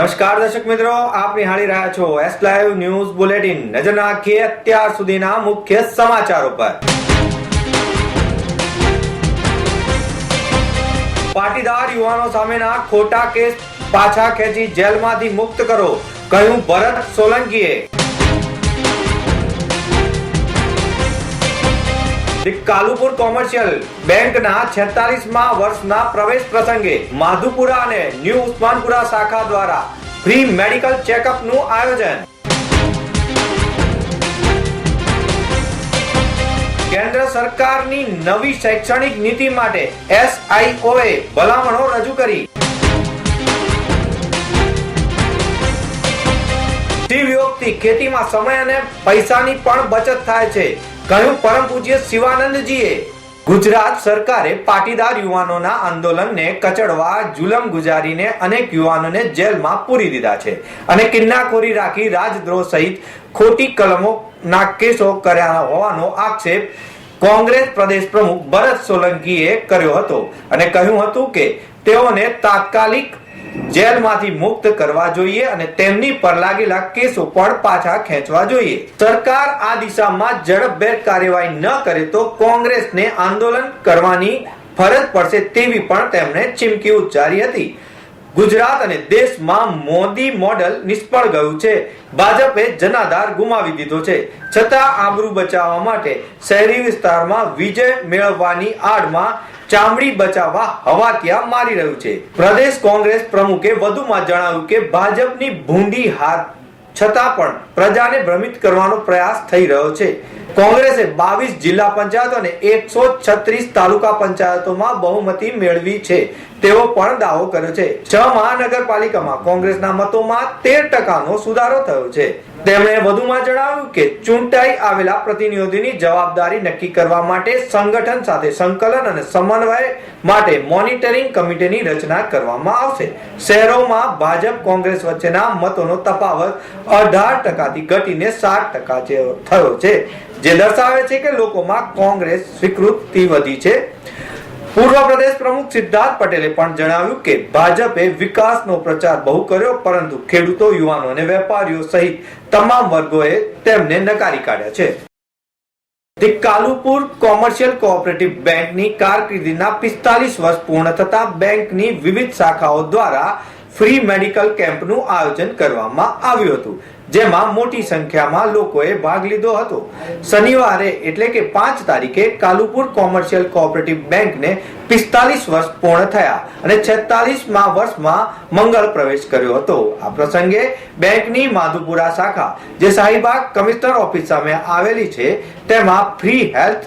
નમસ્કાર દર્શક મિત્રો, આપ નિહાળી રહ્યા છો એસ લાઈવ ન્યૂઝ બુલેટિન નજર નાખીએ અત્યાર સુધીના મુખ્ય સમાચારો પર. પાટીદાર યુવાનો સામેના ખોટા કેસ પાછા ખેંચી જેલમાંથી મુક્ત કરો, કહ્યું ભરત સોલંકીએ. કાલુપુર કોમર્શિયલ બેંકના 46 માં વર્ષના પ્રવેશ પ્રસંગે માધુપુરા અને ન્યૂ ઉસ્માનપુરા શાખા દ્વારા ફ્રી મેડિકલ ચેકઅપનું આયોજન. કેન્દ્ર સરકારની નવી શૈક્ષણિક નીતિ માટે એસઆઈઓએ ભલામણો રજૂ કરી. શિવયોગથી ખેતીમાં સમય અને પૈસાની પણ બચત થાય છે. કહ્યું પરમ પૂજ્ય શિવાનંદજીએ. ગુજરાત સરકારે પાટીદાર યુવાનોના આંદોલનને કચડવા જુલમ ગુજારીને અનેક યુવાનોને જેલમાં પૂરી દીધા છે અને કિન્નાખોરી રાખી રાજદ્રોહ સહિત ખોટી કલમોના કેસો કર્યા હોવાનો આક્ષેપ કોંગ્રેસ પ્રદેશ પ્રમુખ ભરત સોલંકીએ કર્યો હતો અને કહ્યું હતું કે તેઓને તાત્કાલિક જેલમાંથી મુક્ત કરવા જોઈએ અને તેમની પર લાગેલા કેસો પણ પાછા ખેંચવા જોઈએ. સરકાર આ દિશામાં ઝડપભેર કાર્યવાહી ન કરે તો કોંગ્રેસને આંદોલન કરવાની ફરજ પડશે તેવી પણ તેમણે ચીમકી ઉચ્ચારી હતી. ગુજરાત અને દેશમાં મોદી મોડલ નિષ્ફળ ગયું છે. ભાજપે જનાધાર ગુમાવી દીધો છે. છતાં આબરૂ બચાવવા માટે શહેરી વિસ્તારમાં વિજય મેળવવાની આડમાં ચામડી બચાવવા હવા ત્યાં મારી રહ્યું છે. પ્રદેશ કોંગ્રેસ પ્રમુખે વધુમાં જણાવ્યું કે ભાજપની ભૂંડી હાર છતાં પણ પ્રજાને ભ્રમિત કરવાનો પ્રયાસ થઈ રહ્યો છે. કોંગ્રેસે બાવીસ જિલ્લા પંચાયતો અને એકસો છત્રીસ તાલુકા પંચાયતોમાં બહુમતી મેળવી છે. તેવો પણ દાવો કર્યો છે. છ મહાનગરપાલિકામાં કોંગ્રેસના મતોમાં તેર ટકાનો સુધારો થયો છે. તેમણે વધુમાં જણાવ્યું કે ચૂંટાઈ આવેલા પ્રતિનિધિઓની જવાબદારી નક્કી કરવા માટે સંગઠન સાથે સંકલન અને સમન્વય માટે મોનિટરિંગ કમિટીની રચના કરવામાં આવશે. શહેરોમાં ભાજપ કોંગ્રેસ વચ્ચેના મતોનો તફાવત અઢાર ટકાથી ઘટીને સાત ટકા થયો છે. જે દર્શાવે છે કે લોકોમાં કોંગ્રેસ સ્વીકૃતિ વધી છે. પૂર્વ પ્રદેશ પ્રમુખ સિદ્ધાર્થ પટેલે પણ જણાવ્યું કે ભાજપે વિકાસનો પ્રચાર બહુ કર્યો, પરંતુ ખેડૂતો, યુવાનો અને વેપારીઓ સહિત તમામ વર્ગોએ તેમને નકારી કાઢ્યા છે. ધી કાલુપુર કોમર્શિયલ કોઓપરેટિવ બેંકની કારકિર્દીના પિસ્તાલીસ વર્ષ પૂર્ણ થતા બેંકની વિવિધ શાખાઓ દ્વારા ફ્રી મેડિકલ કેમ્પનું આયોજન કરવામાં આવ્યું હતું, જેમાં મોટી સંખ્યામાં લોકોએ ભાગ લીધો હતો. શનિવારે એટલે કે પાંચ તારીખે કાલુપુર કોમર્શિયલ કોઓપરેટિવ બેંકને પિસ્તાલીસ વર્ષ પૂર્ણ થયા અને છેતાલીસમાં વર્ષમાં મંગળ પ્રવેશ કર્યો હતો. આ પ્રસંગે બેંકની માધુપુરા શાખા, જે શાહીબાગ કમિશનર ઓફિસ સામે આવેલી છે, તેમાં ફ્રી હેલ્થ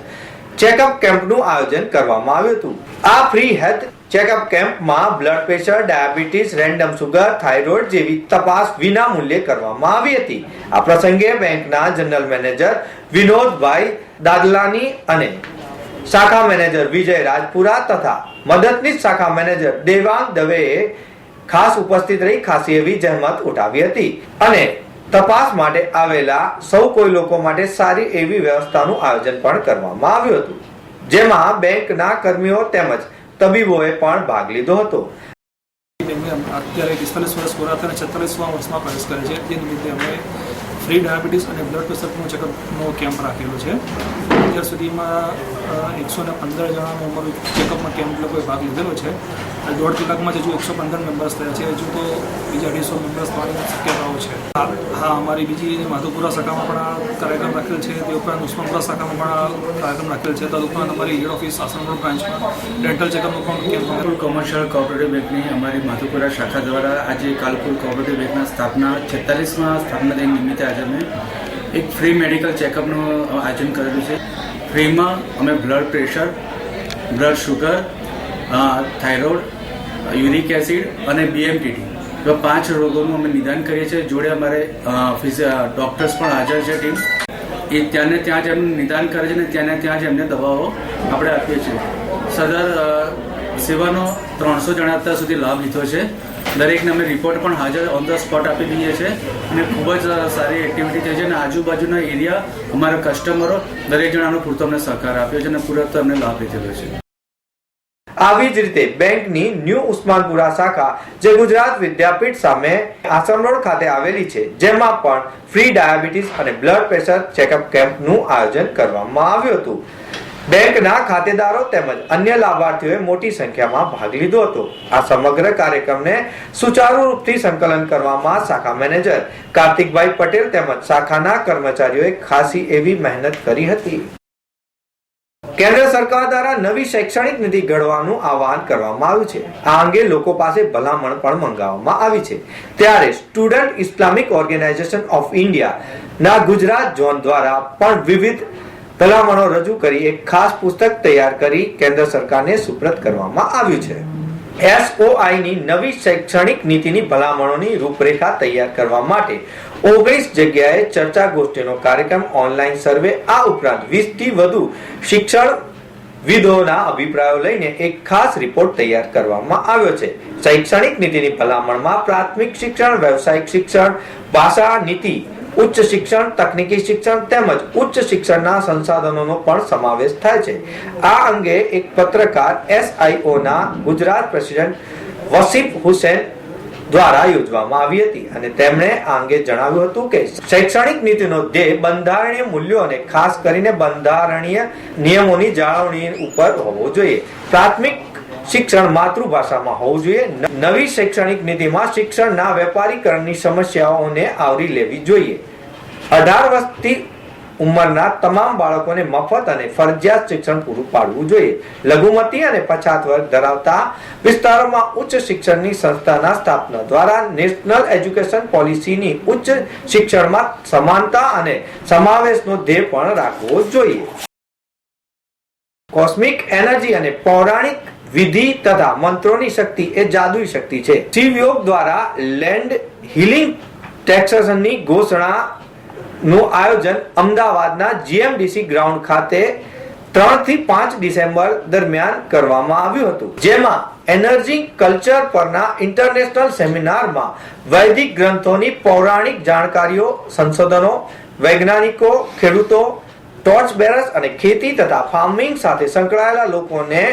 ચેકઅપ કેમ્પનું આયોજન કરવામાં આવ્યું હતું. આ ફ્રી હેલ્થ ચેકઅપ કેમ્પમાં blood pressure diabetes random sugar thyroid જેવી તપાસ વિના મૂલ્યે કરવામાં આવી હતી. આ પ્રસંગે બેંકના જનરલ મેનેજર વિનોદભાઈ દાદલાની અને શાખા મેનેજર વિજય રાજપુરા તથા મદદનીશ શાખા મેનેજર દેવાંગ દવેએ ખાસ ઉપસ્થિત રહી ખાસી એવી જહેમત ઉઠાવી હતી અને તપાસ માટે આવેલા સૌ કોઈ લોકો માટે સારી એવી વ્યવસ્થાનું આયોજન પણ કરવામાં આવ્યું હતું. જેમાં બેંકના કર્મીઓ તેમજ તબીબોએ પણ ભાગ લીધો હતો. અત્યારે પિસ્તાલીસ વર્ષ પૂરા થયા છેતાલીસમાં વર્ષમાં પ્રવેશ કરે છે. તે નિમિત્તે અમે ફ્રી ડાયાબિટીસ અને બ્લડ પ્રેશરનો ચેકઅપનો કેમ્પ રાખેલો છે. અત્યાર સુધીમાં એકસો ને પંદર જણાનો અમારું ચેકઅપમાં કેમ્પ લોકોએ ભાગ લીધેલો છે. દોઢ કલાકમાં હજુ એકસો પંદર મેમ્બર્સ થયા છે. હજુ તો બીજા અઢીસો મેમ્બર્સ થવાની શક્યતાઓ છે. હા અમારી બીજી માધુપુરા શાખામાં પણ આ કાર્યક્રમ રાખેલ છે. તે ઉપરાંત ઉસ્માનપુરા શાખામાં પણ કાર્યક્રમ રાખેલ છે. તદુપરાંત અમારી હેડ ઓફિસ આસનપુર બ્રાન્ચમાં ડેન્ટલ ચેકઅપનો પણ કેમ્પ કોમર્શિયલ કોઓપરેટિવ બેંકની અમારી માધુપુરા શાખા દ્વારા આજે કાલપુર કોઓપરેટિવ બેંકના સ્થાપના છેતાલીસમાં સ્થાપના દિન નિમિત્તે આજે અમે એક ફ્રી મેડિકલ ચેકઅપનું આયોજન કરેલું છે. ફ્રીમાં અમે blood pressure blood sugar thyroid uric acid અને બીએમટીટી એવા પાંચ રોગોનું અમે નિદાન કરીએ છીએ. જોડે અમારે ડૉક્ટર્સ પણ હાજર છે ટીમ એ ત્યાંને ત્યાં જ એમનું નિદાન કરે છે ને ત્યાંને ત્યાં જ એમને દવાઓ આપણે આપીએ છીએ. સદર સેવાનો ત્રણસો જણા અત્યાર સુધી લાભ લીધો છે. દરેકને અમે રિપોર્ટ પણ હાજર ઓન ધ સ્પોટ આપી દઈએ છીએ. અને ખૂબ જ સારી એક્ટિવિટી થઈ છે અને આજુબાજુના એરિયા અમારા કસ્ટમરો દરેક જણાનો પૂરતો અમને સહકાર આપ્યો છે અને પૂરતો અમને લાભ લીધેલો છે. આવી જ રીતે બેંકની ન્યૂ ઉસ્માનપુરા શાખા જે ગુજરાત વિદ્યાપીઠ સામે આસમ રોડ ખાતે આવેલી છે, જેમાં પણ ફ્રી ડાયાબિટીસ અને બ્લડ પ્રેશર ચેકઅપ કેમ્પનું આયોજન કરવામાં આવ્યું હતું. બેંકના ખાતેદારો તેમજ અન્ય લાભાર્થીઓએ મોટી સંખ્યામાં ભાગ લીધો હતો. આ સમગ્ર કાર્યક્રમને સુચારુ રૂપથી સંકલન કરવામાં શાખા મેનેજર કાર્તિકભાઈ પટેલ તેમજ શાખાના કર્મચારીઓએ ખાસી એવી મહેનત કરી હતી. કેન્દ્ર સરકાર દ્વારા નવી શૈક્ષણિક નીતિ ઘડવાનું આહવાન કરવામાં આવ્યું છે. આ અંગે લોકો પાસે ભલામણ પણ મંગાવવામાં આવી છે. ત્યારે Student Islamic Organisation of India ના ગુજરાત ઝોન દ્વારા પણ વિવિધ ભલામણો રજૂ કરી એક ખાસ પુસ્તક તૈયાર કરી કેન્દ્ર સરકારને સુપ્રત કરવામાં આવ્યું છે. SOI ની નવી શૈક્ષણિક નીતિની ભલામણોની રૂપરેખા તૈયાર કરવા માટે ઓગણીસ જગ્યાએ ચર્ચા ગોષ્ઠીનો કાર્યક્રમ ઓનલાઈન સર્વે, આ ઉપરાંત વીસથી વધુ શિક્ષણ વિદોના અભિપ્રાયો લઈને એક ખાસ રિપોર્ટ તૈયાર કરવામાં આવ્યો છે. શૈક્ષણિક નીતિની ભલામણમાં પ્રાથમિક શિક્ષણ, વ્યવસાયિક શિક્ષણ, ભાષા નીતિ ઉચ્ચ શિક્ષણ, તકનીકી શિક્ષણ તેમજ ઉચ્ચ શિક્ષણના સંસાધનોનો પણ સમાવેશ થાય છે. આ અંગે એક પત્રકાર એસઆઈઓના ગુજરાત પ્રેસિડેન્ટ વસીફ હુસેન દ્વારા યોજવામાં આવી હતી અને તેમણે આ અંગે જણાવ્યું હતું કે શૈક્ષણિક નીતિનો ધ્યેય બંધારણીય મૂલ્યો અને ખાસ કરીને બંધારણીય નિયમોની જાળવણી ઉપર હોવો જોઈએ. પ્રાથમિક શિક્ષણ માતૃભાષામાં હોવું જોઈએ. નવી શૈક્ષણિક નીતિમાં શિક્ષણના વેપારીકરણની સમસ્યાઓને આવરી લેવી જોઈએ. અઢાર વર્ષથી ઉંમરના તમામ બાળકોને મફત અને ફરજિયાત શિક્ષણ પૂરું પાડવું જોઈએ. લઘુમતી અને પછાત વર્ગ ધરાવતા વિસ્તારોમાં ઉચ્ચ શિક્ષણની સંસ્થાના સ્થાપના દ્વારા નેશનલ એજ્યુકેશન પોલિસીની ઉચ્ચ શિક્ષણમાં સમાનતા અને સમાવેશનો ધ્યેય પણ રાખવો જોઈએ. કોસ્મિક એનર્જી અને પૌરાણિક વિધિ તથા મંત્રોની શક્તિ એ જાદુઈ શક્તિ છે. શિવ યોગ દ્વારા લેન્ડ હિલિંગ ટેક્સેશનની ઘોષણા નું આયોજન અમદાવાદના જીએમડીસી ગ્રાઉન્ડ ખાતે ત્રણથી પાંચ ડિસેમ્બર દરમિયાન કરવામાં આવ્યું હતું. જેમાં એનર્જી કલ્ચર પરના ઇન્ટરનેશનલ સેમિનારમાં વૈદિક ગ્રંથોની પૌરાણિક જાણકારીઓ, સંશોધનો, વૈજ્ઞાનિકો, ખેડૂતો, ટોર્ચ બેરસ અને ખેતી તથા ફાર્મિંગ સાથે સંકળાયેલા લોકોને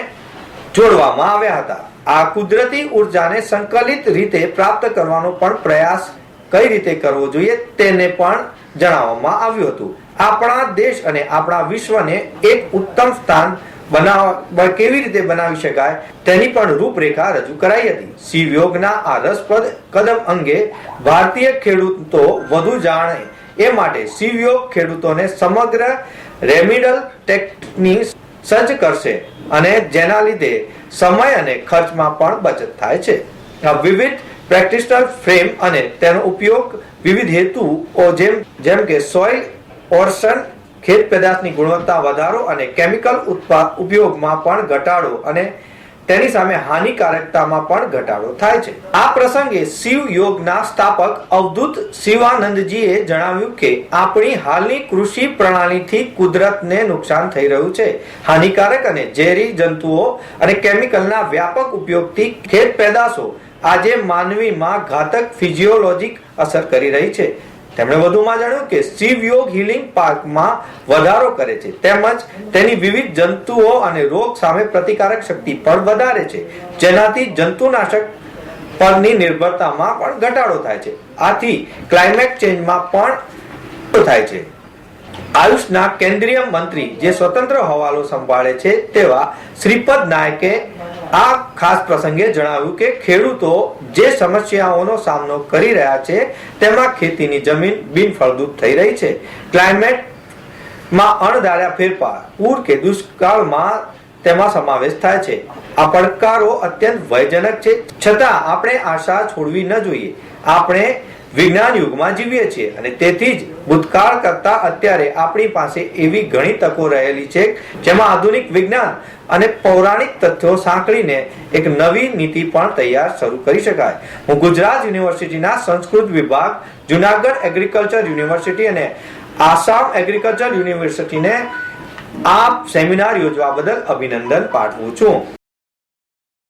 જોડવામાં આવ્યા હતા. આ કુદરતી ઉર્જાને સંકલિત રીતે પ્રાપ્ત કરવાનો પણ પ્રયાસ કઈ રીતે કરવો જોઈએ તેને પણ જણાવવામાં આવ્યું હતું. આપણા દેશ અને આપણા વિશ્વને એક ઉત્તમ સ્થાન બનાવવા કેવી રીતે બનાવી શકાય તેની પણ રૂપરેખા રજૂ કરાઈ હતી. શિવ યોગના આ રસપ્રદ કદમ અંગે ભારતીય ખેડૂતો વધુ જાણે. એ માટે શિવ યોગ ખેડૂતોને સમગ્ર રેમિડલ ટેકની સજ્જ કરશે અને જેના લીધે સમય અને ખર્ચમાં પણ બચત થાય છે. આ વિવિધ પ્રેક્ટિશનર ફ્રેમ અને તેનો ઉપયોગ વિવિધ હેતુઓ જેમ જેમ કે સોઇલ, ઓર્સન, ખેત પેદાશની ગુણવત્તા વધારો અને કેમિકલ ઉત્પાદ ઉપયોગમાં પણ ઘટાડો અને તેની સામે હાનિકારકતામાં પણ ઘટાડો થાય છે. આ પ્રસંગે શિવ યોગના સ્થાપક અવધૂત શિવાનંદજીએ જણાવ્યું કે, આપણી હાલની કૃષિ પ્રણાલીથી કુદરતને નુકસાન થઈ રહ્યું છે. હાનિકારક અને ઝેરી જંતુઓ અને કેમિકલના વ્યાપક ઉપયોગથી ખેત પેદાશો આજે માનવીમાં ઘાતક ફિઝિયોલોજીક અસર કરી રહી છે. તેમણે વધુમાં જણાવ્યું કે શિવ યોગ હિલિંગ પાર્કમાં વધારો કરે છે. તેમજ તેની વિવિધ જંતુઓ અને રોગ સામે પ્રતિકારક શક્તિ પણ વધારે છે. જેનાથી જંતુનાશક પરની નિર્ભરતામાં પણ ઘટાડો થાય છે. આથી ક્લાઇમેટ ચેન્જમાં પણ થાય છે. આયુષના કેન્દ્રીય મંત્રી જે સ્વતંત્ર હવાલો સંભાળે છે તેવા શ્રીપદ નાયકે આ ખાસ પ્રસંગે જણાવ્યું કે ખેડૂતો જે સમસ્યાઓનો સામનો કરી રહ્યા છે, તેમાં ખેતીની જમીન બિનફળદ્રુપ થઈ રહી છે. ક્લાઇમેટમાં અણધાર્યા ફેરફાર, પૂર કે દુષ્કાળમાં તેમાં સમાવેશ થાય છે. આ પડકારો અત્યંત ભયજનક છે. છતાં આપણે આશા છોડવી ન જોઈએ. આપણે વિજ્ઞાન યુગમાં જીવીએ છીએ અને તેથી જ ભૂતકાળ કરતા અત્યારે આપણી પાસે એવી ઘણી તકો રહેલી છે જેમાં આધુનિક વિજ્ઞાન અને પૌરાણિક તથ્યો સાંકળીને એક નવી નીતિ પણ તૈયાર શરૂ કરી શકાય. હું ગુજરાત યુનિવર્સિટીના સંસ્કૃત વિભાગ, જુનાગઢ એગ્રીકલ્ચર યુનિવર્સિટી અને આસામ એગ્રીકલ્ચર યુનિવર્સિટીને આ સેમિનાર યોજવા બદલ અભિનંદન પાઠવું છું.